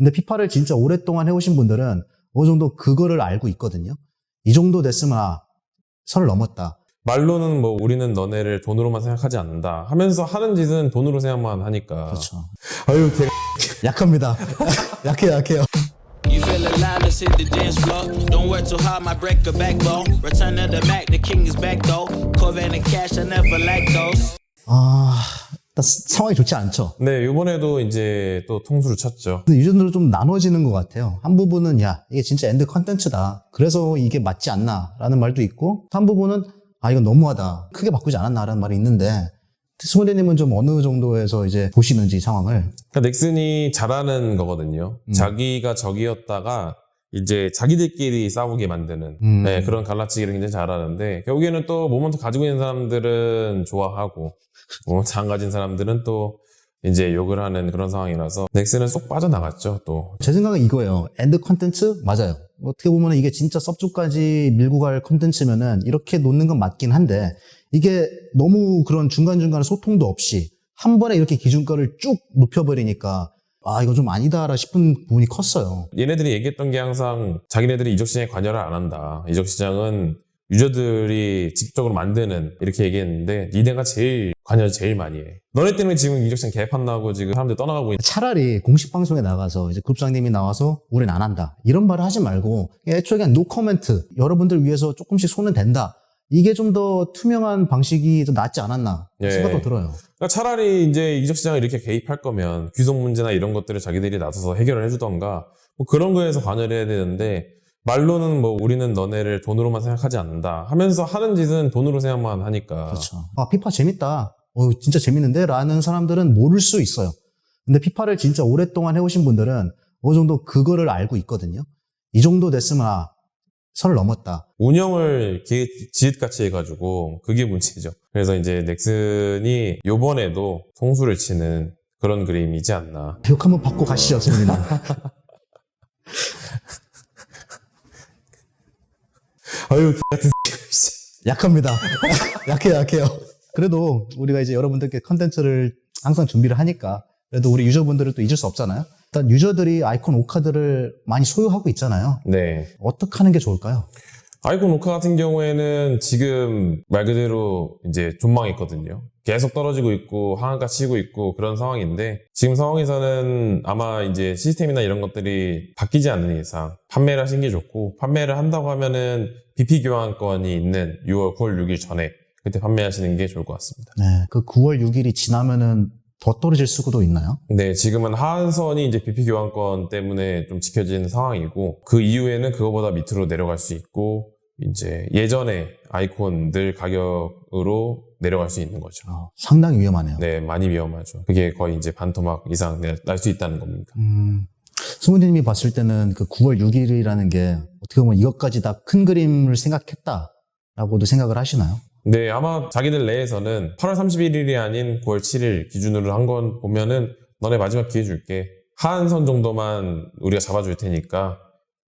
근데 피파를 진짜 오랫동안 해오신 분들은 어느 정도 그거를 알고 있거든요. 이 정도 됐으면 아, 선을 넘었다. 말로는 뭐 우리는 너네를 돈으로만 생각하지 않는다 하면서 하는 짓은 돈으로 생각만 하니까 그렇죠. 아유 개 약합니다. 약해요, 약해요. You feel alive, let's hit the dance floor. Don't work too hard, might break a backbone. Return of the Mac, the king is back though. Corvette and cash, I never lack those. 아, 상황이 좋지 않죠. 네, 이번에도 이제 또 통수를 쳤죠. 유전으로 좀 나눠지는 것 같아요. 한 부분은 야 이게 진짜 엔드 컨텐츠다. 그래서 이게 맞지 않나라는 말도 있고 한 부분은 아 이건 너무하다. 크게 바꾸지 않았나라는 말이 있는데 승훈이님은 좀 어느 정도에서 이제 보시는지 이 상황을 그러니까 넥슨이 잘하는 거거든요. 음. 자기가 적이었다가 이제 자기들끼리 싸우게 만드는 음. 네, 그런 갈라치기를 굉장히 잘하는데 결국에는 또 모먼트 가지고 있는 사람들은 좋아하고 뭐, 장 가진 사람들은 또 이제 욕을 하는 그런 상황이라서 넥슨은 쏙 빠져나갔죠 또 제 생각은 이거예요. 엔드 컨텐츠 맞아요. 어떻게 보면 이게 진짜 섭주까지 밀고 갈 컨텐츠면은 이렇게 놓는 건 맞긴 한데 이게 너무 그런 중간중간 소통도 없이 한 번에 이렇게 기준가를 쭉 높여버리니까 아 이거 좀 아니다라 싶은 부분이 컸어요. 얘네들이 얘기했던 게 항상 자기네들이 이적 시장에 관여를 안 한다. 이적 시장은 유저들이 직접적으로 만드는 이렇게 얘기했는데 니네가 제일 관여를 제일 많이 해. 너네 때문에 지금 이적 시장 개판 나고 지금 사람들 떠나가고 있는 차라리 공식 방송에 나가서 이제 급장님이 나와서 우린 안 한다 이런 말을 하지 말고 애초에 그냥 노 코멘트 여러분들 위해서 조금씩 손은 댄다 이게 좀 더 투명한 방식이 더 낫지 않았나 예. 생각도 들어요. 그러니까 차라리 이제 이적 시장을 이렇게 개입할 거면 귀속 문제나 이런 것들을 자기들이 나서서 해결을 해주던가 뭐 그런 거에서 관여를 해야 되는데 말로는 뭐 우리는 너네를 돈으로만 생각하지 않는다 하면서 하는 짓은 돈으로 생각만 하니까 그렇죠. 아, 피파 재밌다. 어, 진짜 재밌는데? 라는 사람들은 모를 수 있어요. 근데 피파를 진짜 오랫동안 해오신 분들은 어느 정도 그거를 알고 있거든요. 이 정도 됐으면 아, 선을 넘었다. 운영을 기- 지읒같이 해가지고 그게 문제죠. 그래서 이제 넥슨이 요번에도 통수를 치는 그런 그림이지 않나. 욕 한번 받고 가시죠, 선생님. 아유 같은 약합니다. 약해요, 약해요. 그래도 우리가 이제 여러분들께 컨텐츠를 항상 준비를 하니까 그래도 우리 유저분들을 또 잊을 수 없잖아요. 일단 유저들이 아이콘 오카드를 많이 소유하고 있잖아요. 네. 어떻게 하는 게 좋을까요? 아이콘 오카 같은 경우에는 지금 말 그대로 이제 존망했거든요. 계속 떨어지고 있고 하한가 치고 있고 그런 상황인데 지금 상황에서는 아마 이제 시스템이나 이런 것들이 바뀌지 않는 이상 판매를 하시는 게 좋고 판매를 한다고 하면은 BP 교환권이 있는 6월 9월 6일 전에 그때 판매하시는 게 좋을 것 같습니다. 네. 그 9월 6일이 지나면은 더 떨어질 수도 있나요? 네, 지금은 하한선이 이제 BP 교환권 때문에 좀 지켜지는 상황이고 그 이후에는 그거보다 밑으로 내려갈 수 있고 이제 예전에 아이콘들 가격으로 내려갈 수 있는 거죠. 어, 상당히 위험하네요. 네, 많이 위험하죠. 그게 거의 이제 반토막 이상 날 수 있다는 겁니다. 음, 승훈님이 봤을 때는 그 9월 6일이라는 게 어떻게 보면 이것까지 다 큰 그림을 생각했다라고도 생각을 하시나요? 네, 아마 자기들 내에서는 8월 31일이 아닌 9월 7일 기준으로 한 건 보면은 너네 마지막 기회 줄게. 하한선 정도만 우리가 잡아줄 테니까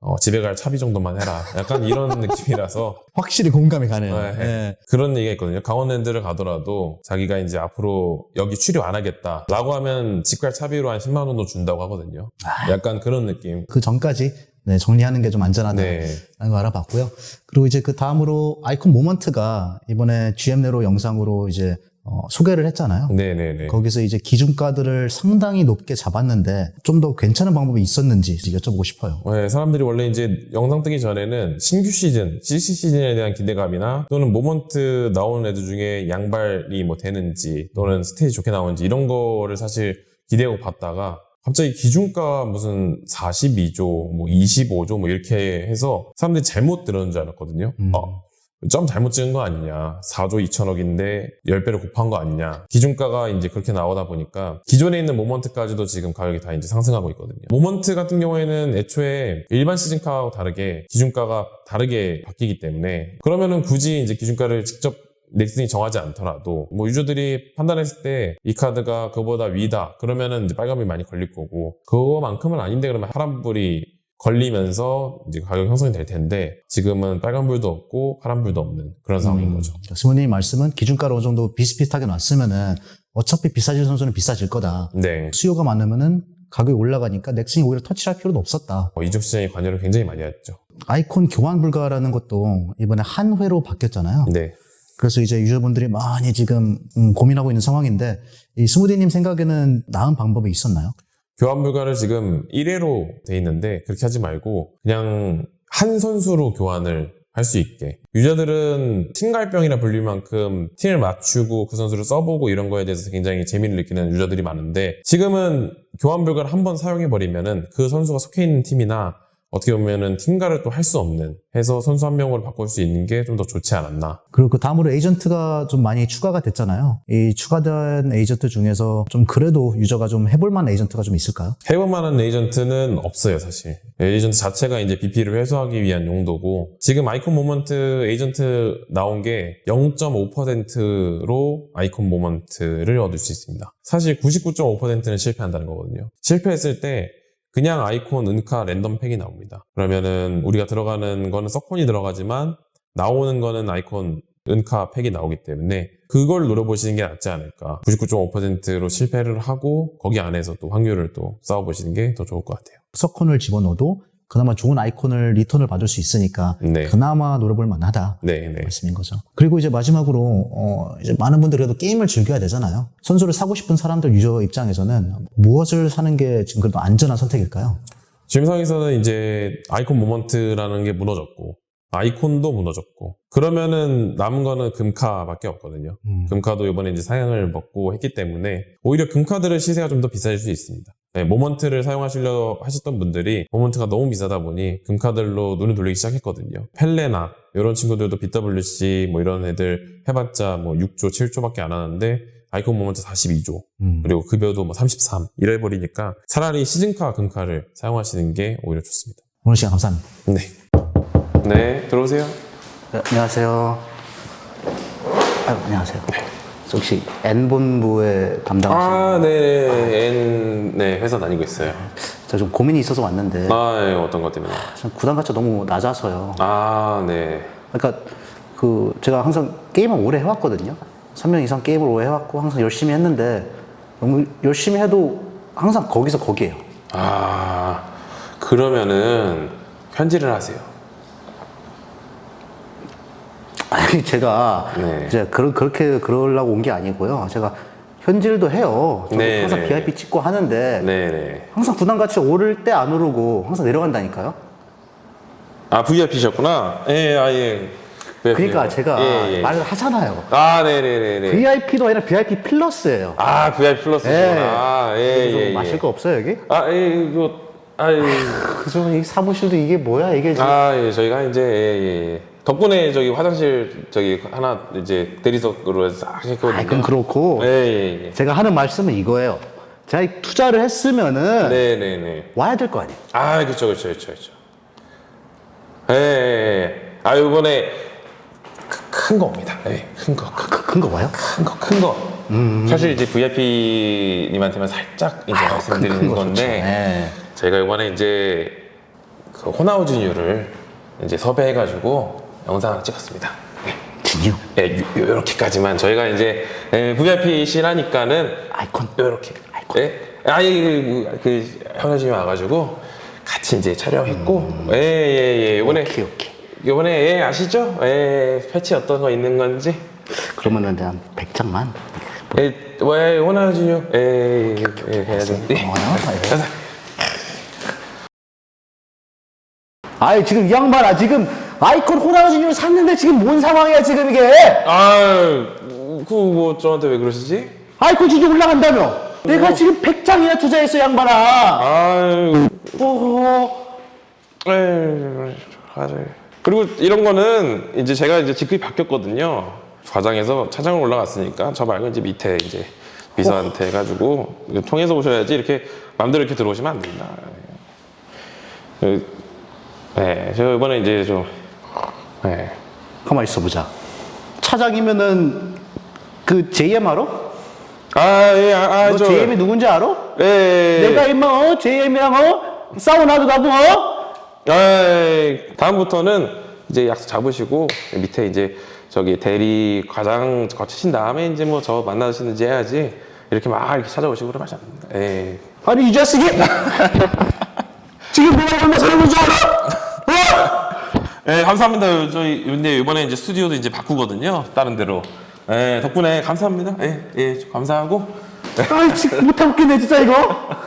어, 집에 갈 차비 정도만 해라. 약간 이런 느낌이라서 확실히 공감이 가네요. 네. 네. 그런 얘기가 있거든요. 강원랜드를 가더라도 자기가 이제 앞으로 여기 출입 안 하겠다. 라고 하면 집갈 차비로 한 10만 원 정도 준다고 하거든요. 약간 그런 느낌. 그 전까지 네, 정리하는 게 좀 안전하다는 네. 거 알아봤고요. 그리고 이제 그 다음으로 아이콘 모먼트가 이번에 GM 네로 영상으로 이제 어, 소개를 했잖아요. 네네네. 거기서 이제 기준가들을 상당히 높게 잡았는데 좀 더 괜찮은 방법이 있었는지 여쭤보고 싶어요. 네, 사람들이 원래 이제 영상 뜨기 전에는 신규 시즌, CC 시즌에 대한 기대감이나 또는 모먼트 나오는 애들 중에 양발이 뭐 되는지 또는 스테이지 좋게 나오는지 이런 거를 사실 기대하고 봤다가 갑자기 기준가 무슨 42조, 뭐 25조 뭐 이렇게 해서 사람들이 잘못 들었는 줄 알았거든요. 음. 어, 점 잘못 찍은 거 아니냐. 4조 2천억인데 10배를 곱한 거 아니냐. 기준가가 이제 그렇게 나오다 보니까 기존에 있는 모먼트까지도 지금 가격이 다 이제 상승하고 있거든요. 모먼트 같은 경우에는 애초에 일반 시즌카하고 다르게 기준가가 다르게 바뀌기 때문에 그러면은 굳이 이제 기준가를 직접 넥슨이 정하지 않더라도 뭐 유저들이 판단했을 때 이 카드가 그거보다 위다 그러면은 이제 빨간불이 많이 걸릴 거고 그거만큼은 아닌데 그러면 파란불이 걸리면서 이제 가격 형성이 될 텐데 지금은 빨간불도 없고 파란불도 없는 그런 상황인 거죠. 승훈님 말씀은 기준가를 어느 정도 비슷비슷하게 놨으면은 어차피 비싸질 선수는 비싸질 거다. 네. 수요가 많으면은 가격이 올라가니까 넥슨이 오히려 터치할 필요도 없었다. 어, 이쪽 시장에 관여를 굉장히 많이 했죠. 아이콘 교환 불가라는 것도 이번에 한 회로 바뀌었잖아요. 네. 그래서 이제 유저분들이 많이 지금 음, 고민하고 있는 상황인데 이 스무디님 생각에는 나은 방법이 있었나요? 교환 불가를 지금 1회로 돼 있는데 그렇게 하지 말고 그냥 한 선수로 교환을 할 수 있게 유저들은 팀갈병이라 불릴 만큼 팀을 맞추고 그 선수를 써보고 이런 거에 대해서 굉장히 재미를 느끼는 유저들이 많은데 지금은 교환 불가를 한 번 사용해 버리면은 그 선수가 속해 있는 팀이나 어떻게 보면은 팀가를 또 할 수 없는 해서 선수 한 명으로 바꿀 수 있는 게 좀 더 좋지 않았나 그리고 그 다음으로 에이전트가 좀 많이 추가가 됐잖아요. 이 추가된 에이전트 중에서 좀 그래도 유저가 좀 해볼 만한 에이전트가 좀 있을까요? 해볼 만한 에이전트는 없어요, 사실. 에이전트 자체가 이제 BP를 회수하기 위한 용도고, 지금 아이콘 모먼트 에이전트 나온 게 0.5%로 아이콘 모먼트를 얻을 수 있습니다. 사실 99.5%는 실패한다는 거거든요. 실패했을 때, 그냥 아이콘 은카 랜덤 팩이 나옵니다. 그러면은 우리가 들어가는 거는 서콘이 들어가지만, 나오는 거는 아이콘 은카 팩이 나오기 때문에 그걸 노려보시는 게 낫지 않을까. 99.5%로 실패를 하고 거기 안에서 또 확률을 또 쌓아보시는 게 더 좋을 것 같아요. 서컨을 집어넣어도 그나마 좋은 아이콘을 리턴을 받을 수 있으니까 네. 그나마 노려볼 만하다. 네, 네. 말씀인 거죠. 그리고 이제 마지막으로 어, 이제 많은 분들이 그래도 게임을 즐겨야 되잖아요. 선수를 사고 싶은 사람들 유저 입장에서는 무엇을 사는 게 지금 그래도 안전한 선택일까요? 지금 상황에서는 이제 아이콘 모먼트라는 게 무너졌고 아이콘도 무너졌고 그러면은 남은 거는 금카밖에 없거든요. 음. 금카도 이번에 이제 상향을 먹고 했기 때문에 오히려 금카들의 시세가 좀 더 비싸질 수 있습니다. 네, 모먼트를 사용하시려 하셨던 분들이 모먼트가 너무 비싸다 보니 금카들로 눈을 돌리기 시작했거든요. 펠레나 이런 친구들도 BWC 뭐 이런 애들 해봤자 뭐 6조, 7조밖에 안 하는데 아이콘 모먼트 42조 음. 그리고 급여도 뭐 33 이래 버리니까 차라리 시즌카 금카를 사용하시는 게 오히려 좋습니다. 오늘 시간 감사합니다. 네. 네, 들어오세요. 네, 안녕하세요. 아유, 안녕하세요. 저 혹시 N본부에 담당하시는 아, 네, N, 네, 회사 다니고 있어요. 제가 좀 고민이 있어서 왔는데 아, 네, 어떤 것 때문에? 전 구단 가치가 너무 낮아서요. 아, 네. 그러니까 그 제가 항상 게임을 오래 해왔거든요. 3년 이상 게임을 오래 해왔고 항상 열심히 했는데 너무 열심히 해도 항상 거기서 거기에요. 아, 그러면은 편지를 하세요. 아니 제가 네. 이제 그런 그렇게 그러려고 온 게 아니고요. 제가 현질도 해요. 저도 네, 항상 네. VIP 찍고 하는데 네, 네. 항상 구단 가치 오를 때 안 오르고 항상 내려간다니까요. 아, VIP셨구나? 예, 아, 예. 그러니까 제가 예, 예. 말을 하잖아요. 아, 네네네네. VIP도 아니라 VIP 플러스예요. 아, VIP 플러스구나. 예. 아, 예, 좀 예. 예. 마실 거 없어요 여기? 아, 예, 이거, 아, 예. 이 사무실도 이게 뭐야 이게 지금? 아, 예, 저희가 이제, 예, 예, 예. 덕분에 저기 화장실, 저기 하나 이제 대리석으로 해서 싹 했거든요. 아, 그건 그렇고 예, 예, 예. 제가 하는 말씀은 이거예요. 제가 이 투자를 했으면은 네 네 네. 와야 될 거 아니에요. 아, 그쵸, 그쵸, 그쵸. 예, 예, 예. 아, 요번에 큰 겁니다. 예, 큰 거. 큰, 큰거 와요? 큰 거, 큰 거. 사실 이제 VIP님한테만 살짝 이제 말씀드리는 큰거 건데, 좋죠. 예. 저희가 이번에 이제 그 호나우진유를 이제 섭외해가지고 영상을 찍었습니다. 네. 진유 예, 요- 요렇게까지만 저희가 이제 예, VIP시라니까는 아이콘 요렇게 아이콘. 예? 아이 그 현아진이 와가지고 같이 이제 촬영했고 예예예 요번에 오케이 오케이. 요번에 예 아시죠? 예 패치 어떤 거 있는 건지 그러면은 한 100장만. 예, 왜 호나우진유 예예 예, 해야죠. 예. 고마워요. 예. 가자. 아이 지금 이 양반아 지금 아이콘 호랑이진을 샀는데 지금 뭔 상황이야 지금 이게? 아그뭐 저한테 왜 그러시지? 아이콘 진주 올라간다며? 내가 지금 100장이나 투자했어 양반아. 아유 어허. 에이, 맞아요. 그리고 이런 거는 이제 제가 이제 직급이 바뀌었거든요. 과장에서 차장으로 올라갔으니까 저 말고 이제 밑에 이제 비서한테 해가지고 이거 통해서 오셔야지 이렇게 마음대로 이렇게 들어오시면 안 된다. 그, 네, 제가 이번에 이제 좀, 네. 가만 있어 보자. 차장이면은 그 JM 알아? 아, 예, 아, 아, 너 저, JM이 누군지 알아? 예, 내가 임마 어? JM이랑 어? 싸워놔도 나도 어? 아, 다음부터는 이제 약속 잡으시고 밑에 이제 저기 대리 과장 거치신 다음에 이제 뭐 저 만나시는지 해야지 이렇게 막 이렇게 찾아오시고 안 됩니다. 예. 아니 이 자식이 지금 내가 얼마 사는 줄 알아? 네, 감사합니다. 저희 이번에 이제 스튜디오도 이제 바꾸거든요. 다른 데로. 예, 덕분에 감사합니다. 예, 예, 감사하고. 아이 못해먹겠네 진짜 이거